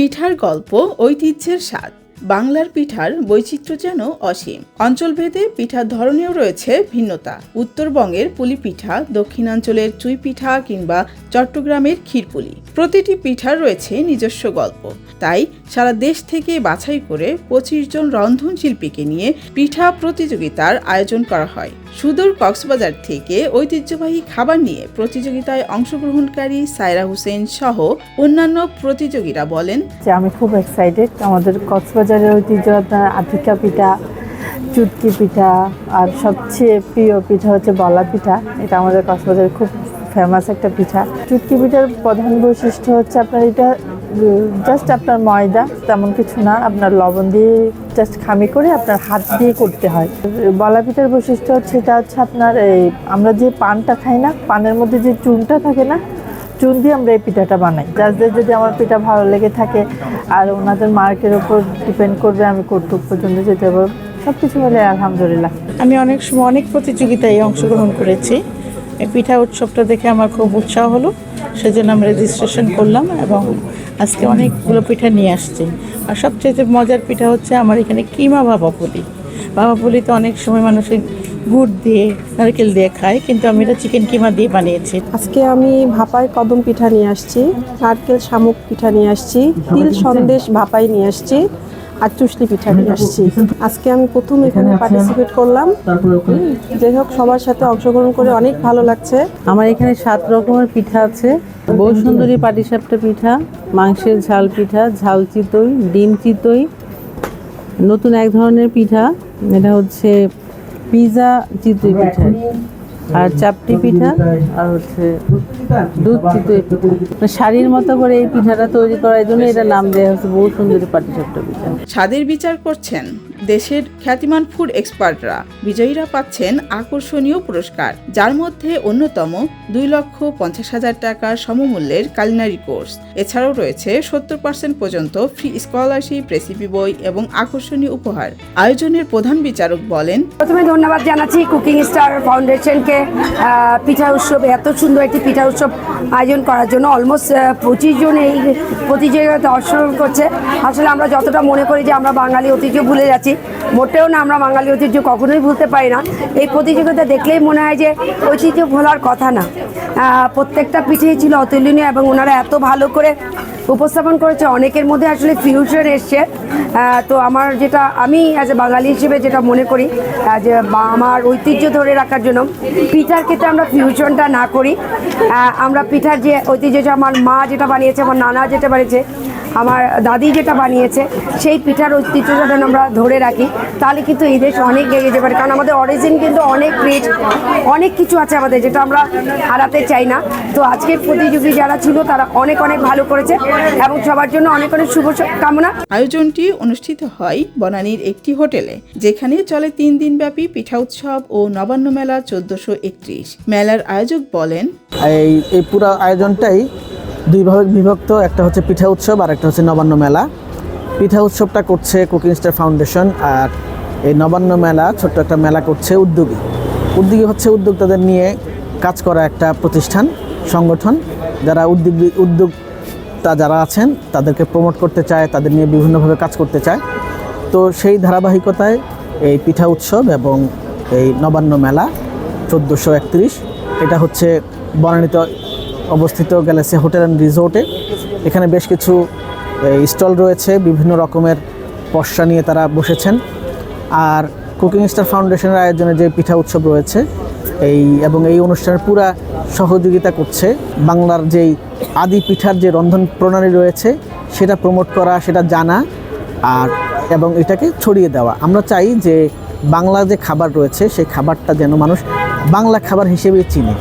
পিঠার গল্প ঐতিহ্যের স্বাদ। বাংলার পিঠার বৈচিত্র্য যেন অসীম। অঞ্চলভেদে পিঠার ধরনেও রয়েছে ভিন্নতা। উত্তরবঙ্গের পুলি পিঠা, দক্ষিণাঞ্চলের চুই পিঠা কিংবা চট্টগ্রামের ক্ষীরপুলি। প্রতিটি পিঠার রয়েছে নিজস্ব গল্প। তাই সারা দেশ থেকে বাছাই করে পঁচিশ জন রন্ধন শিল্পীকে নিয়ে পিঠা প্রতিযোগিতার আয়োজন করা হয়। সুদূর কক্সবাজার থেকে ঐতিহ্যবাহী খাবার নিয়ে প্রতিযোগিতায় অংশগ্রহণকারী সায়রা হোসেন সহ অন্যান্য প্রতিযোগীরা বলেন, যে আমি খুব এক্সাইটেড আমাদের কক্সবাজারের ঐতিহ্য আপনার আটিকা পিঠা, চুটকি পিঠা, আর সবচেয়ে প্রিয় পিঠা হচ্ছে বলা পিঠা। এটা আমাদের কক্সবাজারের খুব ফেমাস একটা পিঠা। চুটকি পিঠার প্রধান বৈশিষ্ট্য হচ্ছে আপনার এটা জাস্ট আপনার ময়দা, তেমন কিছু না। আপনার লবণ দিয়ে জাস্ট খামি করে আপনার হাত দিয়ে করতে হয়। বলা পিঠার বৈশিষ্ট্য হচ্ছে, এটা হচ্ছে আপনার এই, আমরা যে পানটা খাই না, পানের মধ্যে যে চুনটা থাকে না চুন দিয়ে আমরা এই পিঠাটা বানাই। যাদের যদি আমার পিঠা ভালো লেগে থাকে আর ওনাদের মার্কের ওপর ডিপেন্ড করবে, আমি কতটুকু পর্যন্ত যেতে পারব সব কিছু মিলে আলহামদুলিল্লাহ। আমি অনেক সময় অনেক প্রতিযোগিতায় অংশগ্রহণ করেছি। এই পিঠা উৎসবটা দেখে আমার খুব উৎসাহ হলো। সেজন্য আমি রেজিস্ট্রেশন করলাম এবং আজকে অনেকগুলো পিঠা নিয়ে আসছি। আর সবচেয়ে মজার পিঠা হচ্ছে আমার এখানে কিমা ভাপাপুলি ভাপাপুলিতে অনেক সময় মানুষের গুড় দিয়ে নারকেল দিয়ে খায় কিন্তু আমি এটা চিকেন কিমা দিয়ে বানিয়েছি। আজকে আমি ভাপাই কদম পিঠা নিয়ে আসছি নারকেল শামুক পিঠা নিয়ে আসছি তিল সন্দেশ ভাপাই নিয়ে আসছি আর চুষলি পিঠা নিয়ে আসছি। আজকে আমি প্রথম এখানে পার্টিসিপেট করলাম। যাই হোক সবার সাথে অংশগ্রহণ করে অনেক ভালো লাগছে। আমার এখানে সাত রকমের পিঠা আছে। বউ সুন্দরী পাটিসাপটা পিঠা মাংসের ঝাল পিঠা ঝাল চিতই ডিম চিতই নতুন এক ধরনের পিঠা। এটা হচ্ছে পিজা চিতই পিঠা। আর চাপটি পিঠা আর হচ্ছে দুধ চিতই পিঠা। মানে শাড়ির মতো করে এই পিঠাটা তৈরি করার জন্য এটা নাম দেওয়া হচ্ছে বহু সুন্দরী পাটিসাপটা পিঠা। স্বাদের বিচার করছেন। দেশের খ্যাতিমান ফুড এক্সপার্টরা। বিজয়ীরা পাচ্ছেন আকর্ষণীয় পুরস্কার, যার মধ্যে অন্যতম দুই লক্ষ পঞ্চাশ হাজার টাকার সমমূল্যের কালিনারি কোর্স এছাড়াও রয়েছে সত্তর পার্সেন্ট পর্যন্ত ফ্রি স্কলারশিপ রেসিপি বই এবং আকর্ষণীয় উপহার। আয়োজনের প্রধান বিচারক বলেন, প্রথমে ধন্যবাদ জানাচ্ছি কুকিং স্টার ফাউন্ডেশনকে। পিঠা উৎসব, এত সুন্দর একটি পিঠা উৎসব আয়োজন করার জন্য অলমোস্ট পঁচিশ জন এই প্রতিযোগিতাতে অংশগ্রহণ করছে। আসলে আমরা যতটা মনে করি যে আমরা বাঙালি ঐতিহ্য ভুলে যাচ্ছি মোটেও না আমরা বাঙালি ঐতিহ্য কখনোই ভুলতে পারি না। এই প্রতিযোগিতা দেখলেই মনে হয় যে ঐতিহ্য ভোলার কথা না। প্রত্যেকটা পিঠেই ছিল অতুলনীয় এবং ওনারা এত ভালো করে উপস্থাপন করেছে। অনেকের মধ্যে আসলে ফিউশন এসছে। তো আমার যেটা, আমি অ্যাজ এ বাঙালি হিসেবে যেটা মনে করি যে আমার ঐতিহ্য ধরে রাখার জন্য পিঠার ক্ষেত্রে আমরা ফিউশনটা না করি। আমরা পিঠার যে ঐতিহ্য আমার মা যেটা বানিয়েছে, আমার নানা যেটা বানিয়েছে আমার দাদি যেটা বানিয়েছে সেই পিঠার ঐতিহ্যটা যেন আমরা ধরে রাখি তাহলে কিন্তু এই দেশ অনেক এগিয়ে যেতে পারে। কারণ আমাদের অরিজিন কিন্তু অনেক রিচ অনেক কিছু আছে আমাদের যেটা আমরা হারাতে চাই না। তো আজকের প্রতিযোগী যারা ছিল তারা অনেক অনেক ভালো করেছে এবং সবার জন্য অনেক অনেক শুভ কামনা। আয়োজনটি অনুষ্ঠিত হয় বনানীর একটি হোটেলে যেখানে চলে তিন দিন ব্যাপী পিঠা উৎসব ও নবান্ন মেলা চোদ্দশো একত্রিশ। মেলার আয়োজক বলেন এই এই পুরো আয়োজনটাই দুই ভাগে বিভক্ত, একটা হচ্ছে পিঠা উৎসব আর একটা হচ্ছে নবান্ন মেলা। পিঠা উৎসবটা করছে কুকিং স্টার ফাউন্ডেশন আর এই নবান্ন মেলা ছোট্ট একটা মেলা করছে উদ্যোগী। উদ্যোগী হচ্ছে উদ্যোক্তাদের নিয়ে কাজ করা একটা প্রতিষ্ঠান, সংগঠন। যারা উদ্যোগ, উদ্যোক্তা যারা আছেন, তাদেরকে প্রমোট করতে চায়, তাদের নিয়ে বিভিন্নভাবে কাজ করতে চায়। তো সেই ধারাবাহিকতায় এই পিঠা উৎসব এবং এই নবান্ন মেলা, চোদ্দোশো একত্রিশ, এটা হচ্ছে বনানীতে অবস্থিত গ্যালাক্সি হোটেল অ্যান্ড রিসোর্টে। এখানে বেশ কিছু স্টল রয়েছে, বিভিন্ন রকমের পশা নিয়ে তারা বসেছেন। আর কুকিং স্টার ফাউন্ডেশনের আয়োজনে যে পিঠা উৎসব রয়েছে, এই এবং এই অনুষ্ঠানের পুরা সহযোগিতা করছে বাংলার যেই আদি পিঠার যে রন্ধন প্রণালী রয়েছে, সেটা প্রমোট করা, সেটা জানা আর, এবং এটাকে ছড়িয়ে দেওয়া। আমরা চাই যে বাংলা যে খাবার রয়েছে, সেই খাবারটা যেন মানুষ বাংলা খাবার হিসেবে চিনে।